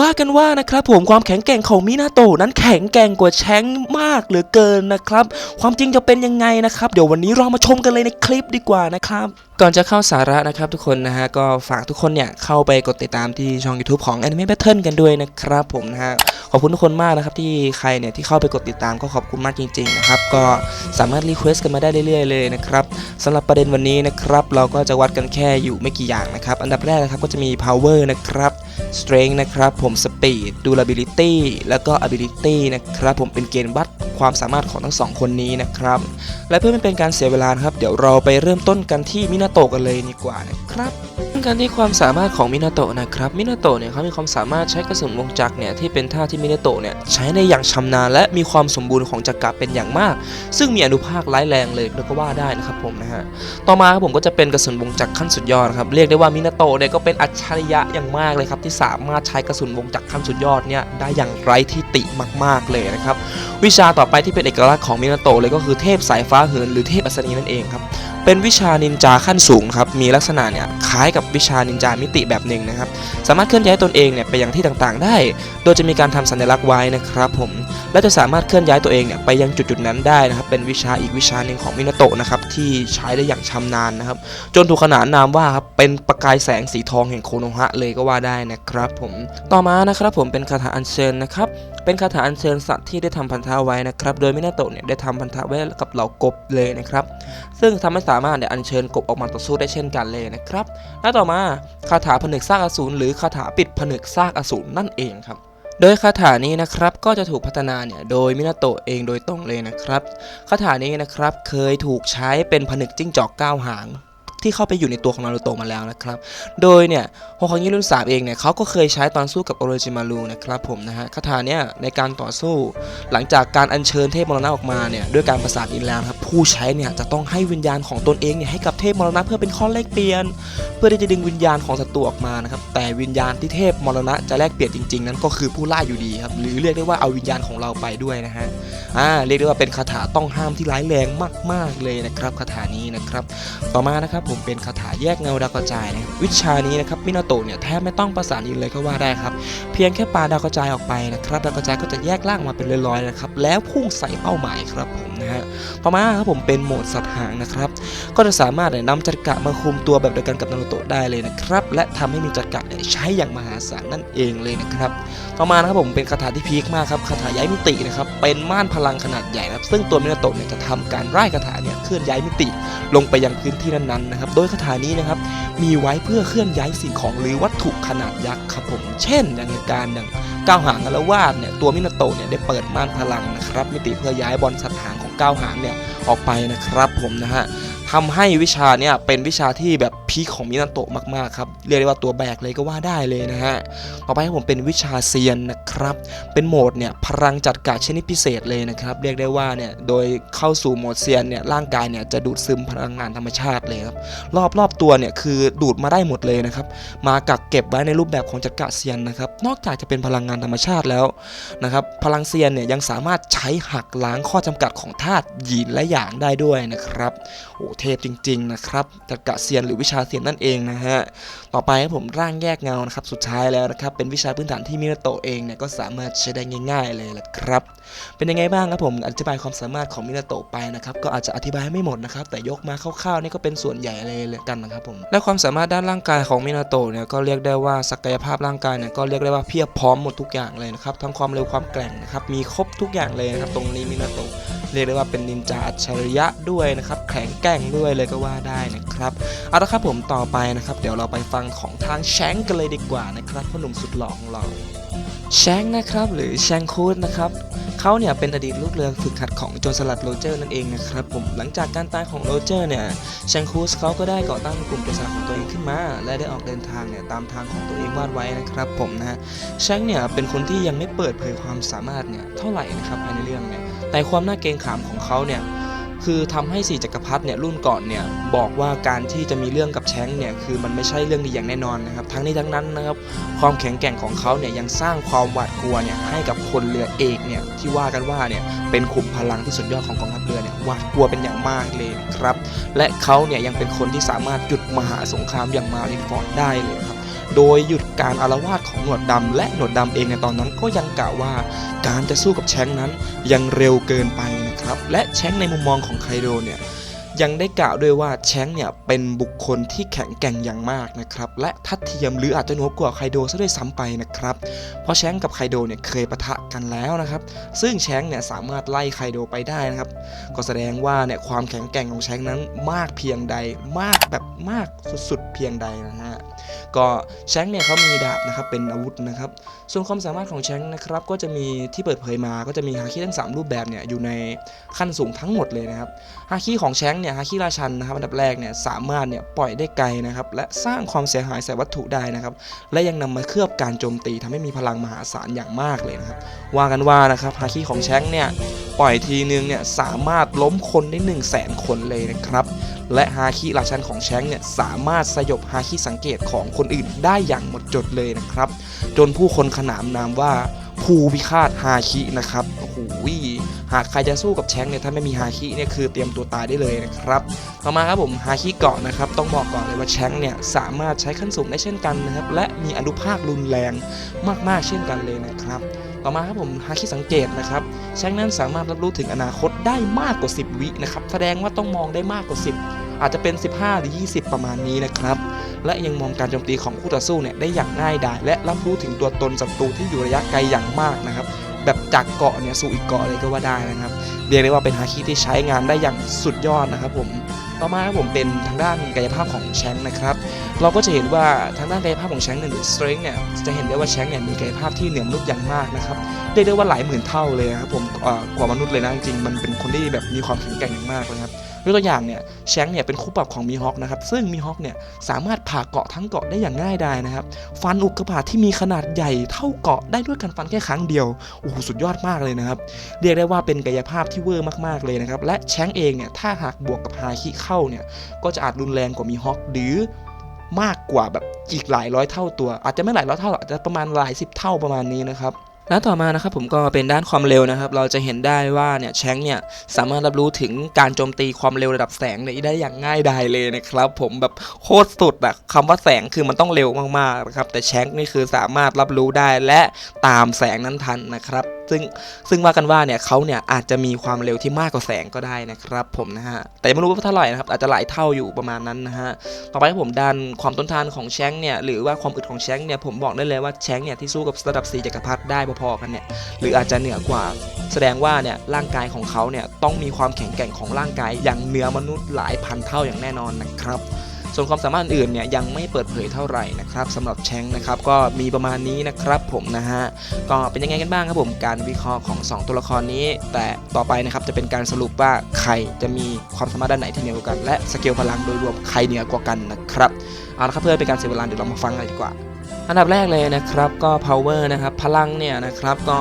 ว่ากันว่านะครับผมความแข็งแกร่งของมินาโตะนั้นแข็งแกร่งกว่าแชงมากเหลือเกินนะครับ ความจริงจะเป็นยังไงนะครับ เดี๋ยววันนี้เรามาชมกันเลยในคลิปดีกว่านะครับ ก่อนจะเข้าสาระนะครับทุกคนนะฮะ ก็ฝากทุกคนเนี่ย เข้าไปกดติดตามที่ช่อง YouTube ของ Anime Battle กันด้วยนะครับผมนะฮะ ขอบคุณทุกคนมากนะครับที่ใครเนี่ยที่เข้าไปกดติดตามก็ขอบคุณมากจริงๆนะครับก็สามารถรีเควสกันมาได้เรื่อยๆเลยนะครับสำหรับประเด็นวันนี้นะครับเราก็จะวัดกันแค่อยู่ไม่กี่อย่างนะครับอันดับแรกนะครับก็จะมี power นะครับ strength นะครับผม speed durability แล้วก็ ability นะครับผมเป็นเกณฑ์วัดความสามารถของทั้งสองคนนี้นะครับ และเพื่อไม่เป็นการเสียเวลาครับ เดี๋ยวเราไปเริ่มต้นกันที่มินาโตะกันเลยดีกว่านะครับ กันที่ความสามารถของมินาโตะนะครับ มินาโตะเนี่ยเขามีความสามารถใช้กระสุนวงจักรเนี่ยที่เป็นท่าที่มินาโตะเนี่ยใช้ในอย่างชำนาญและมีความสมบูรณ์ของจักรเป็นอย่างมาก ซึ่งมีอนุภาคร้ายแรงเลยแล้วก็ว่าได้นะครับผมนะฮะ ต่อมาครับผมก็จะเป็นกระสุนวงจักรขั้นสุดยอดครับ เรียกได้ว่ามินาโตะเนี่ยก็เป็นอัจฉริยะอย่างมากเลยครับที่สามารถใช้กระสุนวงจักรขั้นสุดยอดเนี่ยได้อย่างไร้ที่ติมาก ๆเลยนะครับ วิชาต่อไปที่เป็นเอกลักษณ์ของมินาโตะเลยก็คือเทพสายฟ้าเหินหรือเทพอัศนีนั่นเองครับ เป็นวิชานินจาขั้นสูงครับ มีลักษณะเนี่ยคล้ายกับวิชานินจามิติแบบหนึ่งนะครับ สามารถเคลื่อนย้ายตนเองเนี่ยไปยังที่ต่างๆ ได้ โดยจะมีการทำสัญลักษณ์ไว้นะครับผม และจะสามารถเคลื่อนย้ายตัวเองเนี่ยไปยังจุดๆนั้นได้นะครับ เป็นวิชาอีกวิชาหนึ่งของมินาโตะนะครับที่ใช้ได้อย่างชำนาญนะครับ จนถูกขนานนามว่าครับเป็นประกายแสงสีทองแห่งโคโนฮะเลยก็ว่าได้นะครับผม ต่อมานะครับผมเป็นคาถาอัญเชิญนะครับ เป็นคาถาอัญเชิญสัตว์ที่ได้ทำพันธะไว้นะครับ โดยมินาโตะเนี่ยได้ทำพันธะไว้กับเหล่ากบเลยนะครับ ซึ่งทำให้สามารถเนี่ยอัญเชิญกบออกมาต่อสู้ได้เช่นกันเลยนะครับ และต่อมาคาถาผนึกซากอสูรหรือคาถาปิดผนึกซากอสูรนั่นเองครับ โดยคาถานี้นะครับก็จะถูกพัฒนาเนี่ยโดยมินาโตะเองโดยตรงเลยนะครับคาถานี้นะครับเคยถูกใช้เป็นผนึกจิ้งจอกก้าวหาง ที่เข้าไปอยู่ในตัวของนารูโตะมาแล้วนะครับ โดยเนี่ยโฮคางิรุ่นสามเองเนี่ยเขาก็เคยใช้ตอนสู้กับโอโรจิมารุนะครับผมนะฮะคาถาเนี่ยในการต่อสู้หลังจากการอัญเชิญเทพมรณะออกมาเนี่ยด้วยการประสานอินแล้วนะครับผู้ใช้เนี่ยจะต้องให้วิญญาณของตนเองเนี่ยให้กับเทพมรณะเพื่อเป็นข้อแลกเปลี่ยน เพื่อที่จะดึงวิญญาณของศัตรูออกมานะครับแต่วิญญาณที่เทพมรณะจะแลกเปลี่ยนจริงๆ นั้นก็คือผู้ล่าอยู่ดีครับหรือเรียกได้ว่าเอาวิญญาณของเราไปด้วยนะฮะอ่าเรียกได้ว่าเป็นคาถาต้องห้ามที่ร้ายแรงมาก ๆเลยนะครับคาถานี้นะครับ ต่อมานะครับผมเป็นคาถาแยกเงาดาวกระจายนะครับวิชานี้นะครับมินาโตะเนี่ยแทบไม่ต้องประสานอินเลยก็ว่าได้ครับเพียงแค่ปาดาวกระจายออกไปนะครับดาวกระจายก็จะแยกล่างมาเป็นลอยๆนะครับแล้วพุ่งใส่เป้าหมายครับผมนะฮะต่อมาครับผมเป็นโหมดสัตว์หางนะครับก็จะสามารถเนี่ยนำจักระมาคุมตัวแบบเดียวกันกับนารูโตะได้เลยนะครับและทำให้มีจักระใช้อย่างมหาศาลนั่นเองเลยนะครับต่อมานะครับผมเป็นคาถาที่พีคมากครับคาถาย้ายมิตินะครับเป็นม่านพลังขนาดใหญ่ครับซึ่งตัวมินาโตะเนี่ยจะทำการไล่คาถาเนี่ยเคลื่อนย้ายมิติลงไปยังพื้นที่นั้นๆนะครับโดยคาถานี้นะครับ มีไว้เพื่อเคลื่อนย้ายสิ่งของหรือวัตถุขนาดยักษ์ครับผม เช่นอย่างการอย่างก้าวหางอารวาสเนี่ย ตัวมินาโตะเนี่ยได้เปิดม่านพลังนะครับ มิติเพื่อย้ายบอลสัตว์หางของก้าวหางเนี่ยออกไปนะครับผมนะฮะ ทำให้วิชาเนี่ยเป็นวิชาที่แบบพีคของมินาโตะมากๆครับเรียกได้ว่าตัวแบกเลยก็ว่าได้เลยนะฮะต่อไปให้ผมเป็นวิชาเซียนนะครับเป็นโหมดเนี่ยพลังจัดการชนิดพิเศษเลยนะครับเรียกได้ว่าเนี่ยโดยเข้าสู่โหมดเซียนเนี่ยร่างกายเนี่ยจะดูดซึมพลังงานธรรมชาติเลยครับรอบรอบตัวเนี่ยคือดูดมาได้หมดเลยนะครับมากักเก็บไว้ในรูปแบบของจัดการเซียนนะครับนอกจากจะเป็นพลังงานธรรมชาติแล้วนะครับพลังเซียนเนี่ยยังสามารถใช้หักล้างข้อจำกัดของธาตุหยินและหยางได้ด้วยนะครับโอ้เทพจริง ๆ นะครับจักระเซียนหรือวิชาเซียนนั่นเองนะฮะ ต่อไปครับผมร่างแยกเงานะครับ สุดท้ายแล้วนะครับ เป็นวิชาพื้นฐานที่มินาโตะเองเนี่ยก็สามารถใช้ได้ง่าย ๆ เลยแหละครับ เป็นยังไงบ้างครับผมอธิบายความสามารถของมินาโตะไปนะครับ ก็อาจจะอธิบายไม่หมดนะครับ แต่ยกมาคร่าวๆนี่ก็เป็นส่วนใหญ่เลยเลยกันนะครับผม และความสามารถด้านร่างกายของมินาโตะเนี่ยก็เรียกได้ว่าศักยภาพร่างกายเนี่ยก็เรียกได้ว่าเพียบพร้อมหมดทุกอย่างเลยนะครับทั้งความเร็วความแกร่งนะครับมีครบทุกอย่างเลยนะครับตรงนี้มินาโตะ เรียกได้ว่าเป็นนินจาอัจฉริยะด้วยนะครับแข็งแกร่งด้วยเลยก็ว่าได้นะครับเอาละครับผมต่อไปนะครับ เดี๋ยวเราไปฟังของทางแชงกันเลยดีกว่านะครับพ่อหนุ่มสุดหล่อของเราแชงนะครับหรือแชงคูดนะครับเขาเนี่ยเป็นอดีตลูกเรือฝึกหัดของโจรสลัดโรเจอร์นั่นเองนะครับผมหลังจากการตายของโรเจอร์เนี่ยแชงคูสเขาก็ได้ก่อตั้งกลุ่มโจรสลัดของตัวเองขึ้นมา และได้ออกเดินทางเนี่ยตามทางของตัวเองวาดไว้นะครับผมนะฮะแชงเนี่ยเป็นคนที่ยังไม่เปิดเผยความสามารถเนี่ยเท่าไหร่นะครับภายในเรื่องเนี่ย แต่ความน่าเกรงขามของเขาเนี่ยคือทำให้สี่จักรพรรดิเนี่ยรุ่นก่อนเนี่ยบอกว่าการที่จะมีเรื่องกับแชงเนี่ยคือมันไม่ใช่เรื่องดีอย่างแน่นอนนะครับ ทั้งนี้ทั้งนั้นนะครับความแข็งแกร่งของเขาเนี่ยยังสร้างความหวาดกลัวเนี่ยให้กับคนเรือเอกเนี่ยที่ว่ากันว่าเนี่ยเป็นขุมพลังที่สุดยอดของกองทัพเรือเนี่ยหวาดกลัวเป็นอย่างมากเลยครับ และเขาเนี่ยยังเป็นคนที่สามารถหยุดมหาสงครามอย่างมารินฟอร์ดได้เลยครับ โดยหยุดการอารวาสของหนวดดำและหนวดดำเองในตอนนั้นก็ยังกล่าวว่า การจะสู้กับแชงนั้นยังเร็วเกินไปนะครับและแชงในมุมมองของไคโดเนี่ย ยังได้กล่าวด้วยว่าแชงเนี่ยเป็นบุคคลที่แข็งแกร่งอย่างมากนะครับและทัดเทียมหรืออาจจะเหนัวกว่าไคโดซะด้วยซ้ำไปนะครับเพราะแชงกับไคโดเนี่ยเคยปะทะกันแล้วนะครับซึ่งแชงเนี่ยสามารถไล่ไคโดไปได้นะครับก็แสดงว่าเนี่ยความแข็งแกร่งของแชงนั้นมากเพียงใดมากแบบมากสุดๆเพียงใดนะฮะก็แชงเนี่ยเขามีดาบนะครับเป็นอาวุธนะครับส่วนความสามารถของแชงนะครับก็จะมีที่เปิดเผยมาก็จะมีฮาคิทั้ง 3 รูปแบบเนี่ยอยู่ในขั้นสูงทั้งหมดเลยนะครับฮาคิของแชงเนี่ยฮาคิราชันนะครับอันดับแรกเนี่ยสามารถเนี่ยปล่อยได้ไกลนะครับและสร้างความเสียหายใส่วัตถุได้นะครับและยังนำมาเคลือบการโจมตีทำให้มีพลังมหาศาลอย่างมากเลยนะครับว่ากันว่านะครับฮาคิของแชงเนี่ยปล่อยทีนึงเนี่ยสามารถล้มคนได้ 1 0 0 0 0แสนคนเลยนะครับและฮาคิราชันของแชงเนี่ยสามารถสยบฮาคิสังเกตของคนอื่นได้อย่างหมดจดเลยนะครับ จนผู้คนขนามนามว่าภูพิฆาตฮาคินะครับ หากใครจะสู้กับแชงเนี่ยถ้าไม่มีฮาคิเนี่ยคือเตรียมตัวตายได้เลยนะครับต่อมาครับผมฮาคิเกาะนะครับต้องบอกก่อนเลยว่าแชงเนี่ยสามารถใช้ขั้นสูงได้เช่นกันนะครับและมีอนุภาครุนแรงมากๆเช่นกันเลยนะครับต่อมาครับผมฮาคิสังเกตนะครับแชงนั้นสามารถรับรู้ถึงอนาคตได้มากกว่า 10 วินะครับแสดงว่าต้องมองได้มากกว่า 10 อาจจะเป็น 15 หรือ 20 ประมาณนี้นะครับและยังมองการโจมตีของคู่ต่อสู้เนี่ยได้อย่างง่ายดายและรับรู้ถึงตัวตนศัตรูที่อยู่ระยะไกลอย่างมากนะครับ แบบจากเกาะเนี่ยสู่อีกเกาะเลยก็ว่าได้นะครับ เรียกได้ว่าเป็นฮาคิที่ใช้งานได้อย่างสุดยอดนะครับผมต่อมาครับผมเป็นทางด้านกายภาพของแชงนะครับ เราก็จะเห็นว่าทางด้านกายภาพของแชงค์เนี่ยหรือสตริงเนี่ยจะเห็นได้ว่าแชงเนี่ยมีกายภาพที่เหนือมนุษย์อย่างมากนะครับเรียกได้ว่าหลายหมื่นเท่าเลยนะครับผมกว่ามนุษย์เลยนะจริงๆมันเป็นคนที่แบบมีความแข็งแกร่งอย่างมากเลยครับ ยกตัวอย่างเนี่ยแชงเนี่ยเป็นคู่ปรับของมีฮอคนะครับซึ่งมีฮอคเนี่ยสามารถผ่าเกาะทั้งเกาะได้อย่างง่ายดายนะครับฟันอุกกาบาตที่มีขนาดใหญ่เท่าเกาะได้ด้วยการฟันแค่ครั้งเดียวโอ้โหสุดยอดมากเลยนะครับเรียกได้ว่าเป็นกายภาพที่เวอร์มากๆเลยนะครับและแชงเองเนี่ยถ้าหากบวกกับฮาคิเข้าเนี่ยก็จะอาจรุนแรงกว่ามีฮอคหรือมากกว่าแบบอีกหลายร้อยเท่าตัว อาจจะไม่หลายร้อยเท่าหรอกอาจจะประมาณหลายสิบเท่าประมาณนี้นะครับ และต่อมานะครับผมก็เป็นด้านความเร็วนะครับ เราจะเห็นได้ว่าเนี่ยแชงเนี่ยสามารถรับรู้ถึงการโจมตีความเร็วระดับแสงได้อย่างง่ายดายเลยนะครับ ผมแบบโคตรสุดอะคำว่าแสงคือมันต้องเร็วมากๆนะครับแต่แชงนี่คือสามารถรับรู้ได้และตามแสงนั้นทันนะครับซึ่งซึ่งว่ากันว่าเนี่ยเขาเนี่ยอาจจะมีความเร็วที่มากกว่าแสงก็ได้นะครับผมนะฮะแต่ไม่รู้ว่าเท่าไหร่นะครับอาจจะหลายเท่าอยู่ประมาณนั้นนะฮะต่อไปผมด้านความต้นทานของแชงเนี่ยหรือว่าความอึดของแชงเนี่ยผมบอกได้เลยว่าแชงเนี่ยที่สู้กับระดับ 4จักรพรรดิได้พอๆกันเนี่ยหรืออาจจะเหนือกว่า แสดงว่าเนี่ยร่างกายของเขาเนี่ยต้องมีความแข็งแกร่งของร่างกายอย่างเหนือมนุษย์หลายพันเท่าอย่างแน่นอนนะครับ ส่วนความสามารถอื่นเนี่ยยังไม่เปิดเผยเท่าไหร่นะครับสำหรับแชงนะครับก็มีประมาณนี้นะครับผมนะฮะก็เป็นยังไงกันบ้างครับผมการวิเคราะห์ของ 2 ตัวละครนี้ แต่ต่อไปนะครับจะเป็นการสรุปว่าใครจะมีความสามารถด้านไหนที่เหนือกว่ากัน และสเกลพลังโดยรวมใครเหนือกว่ากันนะครับเอาละครับเพื่อเป็นการเสียเวลาเดี๋ยวเรามาฟังกันดีกว่า อันดับแรกเลยนะครับก็ power นะครับพลังเนี่ยนะครับก็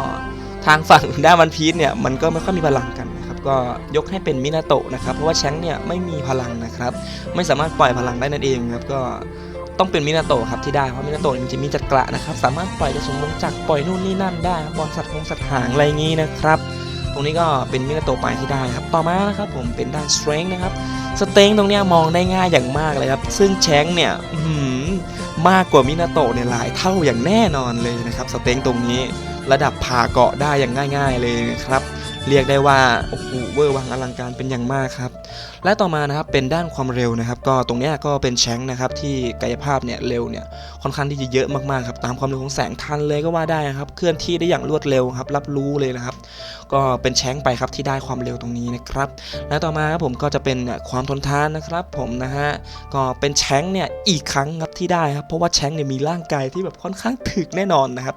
ทางฝั่งด้านวันพีชเนี่ยมันก็ไม่ค่อยมีพลังกันนะ ก็ยกให้เป็นมินาโตะนะครับ เพราะว่าแชงเนี่ยไม่มีพลังนะครับ ไม่สามารถปล่อยพลังได้นั่นเองครับก็ต้องเป็นมินาโตะครับที่ได้เพราะมินาโตะจริงๆมีจักระนะครับ สามารถปล่อยกระสุนวงจักรปล่อยนู่นนี่นั่นได้บอลสัตว์คงสัตว์หางอะไรงี้นะครับ ตรงนี้ก็เป็นมินาโตะไปที่ได้ครับ ต่อมานะครับผมเป็นด้าน strength นะครับสเตร็งตรงเนี้ยมองได้ง่ายอย่างมากเลยครับ ซึ่งแชงเนี่ยมากกว่ามินาโตะเนี่ยหลายเท่าอย่างแน่นอนเลยนะครับสเต็งตรงนี้ระดับผ่าเกาะได้อย่างง่าย ๆเลยนะครับ เรียกได้ว่าโอ้โหเวอร์วังอลังการเป็นอย่างมากครับ และต่อมานะครับเป็นด้านความเร็วนะครับ ก็ตรงนี้ก็เป็นแชงนะครับที่กายภาพเนี่ยเร็วเนี่ยค่อนข้างที่จะเยอะมากๆครับตามความเร็วของแสงทันเลยก็ว่าได้นะครับเคลื่อนที่ได้อย่างรวดเร็วครับรับรู้เลยนะครับ ก็เป็นแชงไปครับที่ได้ความเร็วตรงนี้นะครับ และต่อมาครับผมก็จะเป็นความทนทานนะครับ ผมนะฮะก็เป็นแชงเนี่ยอีกครั้งครับที่ได้ครับเพราะว่าแชงเนี่ยมีร่างกายที่แบบค่อนข้างถึกแน่นอนนะครับ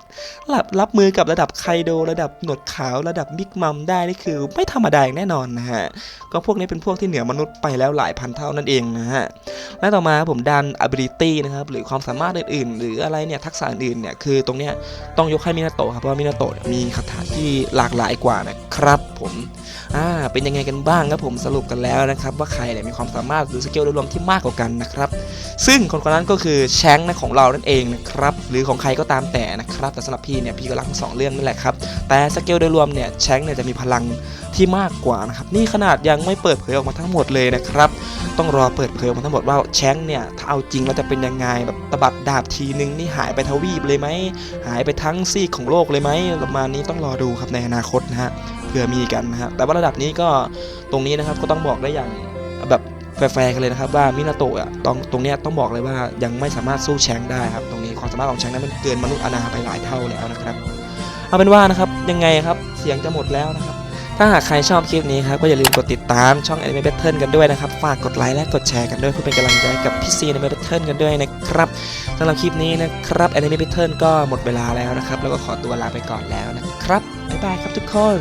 รับรับมือกับระดับไคโดระดับหนวดขาวระดับบิ๊กมัมได้นี่คือไม่ธรรมดาอย่างแน่นอนนะฮะก็พวกนี้เป็นพวกที่เหนือมนุษย์ไปแล้วหลายพันเท่านั่นเองนะฮะและต่อมาครับผมดัน ability นะครับหรือความสามารถอื่นๆ หรืออะไรเนี่ยทักษะอื่นๆเนี่ยคือตรงเนี้ยต้องยกให้มินาโตะครับเพราะว่ามินาโตะเนี่ยมีคาถาที่หลากหลายกว่านะครับผม อ่าเป็นยังไงกันบ้างครับผมสรุปกันแล้วนะครับ ว่าใครเนี่ยมีความสามารถหรือสกิลโดยรวมที่มากกว่ากันนะครับ ซึ่งคนคนนั้นก็คือแชงค์นะของเรานั่นเองนะครับ หรือของใครก็ตามแต่นะครับ แต่สำหรับพี่เนี่ยพี่ก็รักทั้งสองเรื่องนั่นแหละครับแต่สเกลโดยรวมเนี่ยแชงค์เนี่ยจะมีพลัง ที่มากกว่านะครับนี่ขนาดยังไม่เปิดเผยออกมาทั้งหมดเลยนะครับ ต้องรอเปิดเผยออกมาทั้งหมดว่าแชงเนี่ยถ้าเอาจริงแล้วจะเป็นยังไงแบบตบัดดาบทีนึงนี่หายไปทวีปเลยไหมหายไปทั้งซีกของโลกเลยไหมประมาณนี้ต้องรอดูครับในอนาคตนะฮะเผื่อมีกันนะฮะแต่ว่าระดับนี้ก็ตรงนี้นะครับก็ต้องบอกได้อย่างแบบแฟร์ๆกันเลยนะครับว่ามินาโตะอะตรงตรงเนี้ยต้องบอกเลยว่ายังไม่สามารถสู้แชงได้ครับ ตรงนี้ความสามารถของแชงนั้นมันเกินมนุษย์อนาไปหลายเท่าแล้วนะครับ เอาเป็นว่านะครับยังไงครับเสียงจะหมดแล้วนะครับ ถ้าหากใครชอบคลิปนี้ครับก็อย่าลืมกดติดตามช่อง Anime Pattern กันด้วยนะครับ ฝากกดไลค์และกดแชร์กันด้วยเพื่อเป็นกำลังใจกับพี่ซี Anime Pattern กันด้วยนะครับสำหรับคลิปนี้นะครับ Anime Pattern ก็หมดเวลาแล้วนะครับ แล้วก็ขอตัวลาไปก่อนแล้วนะครับบ๊ายบายครับทุกคน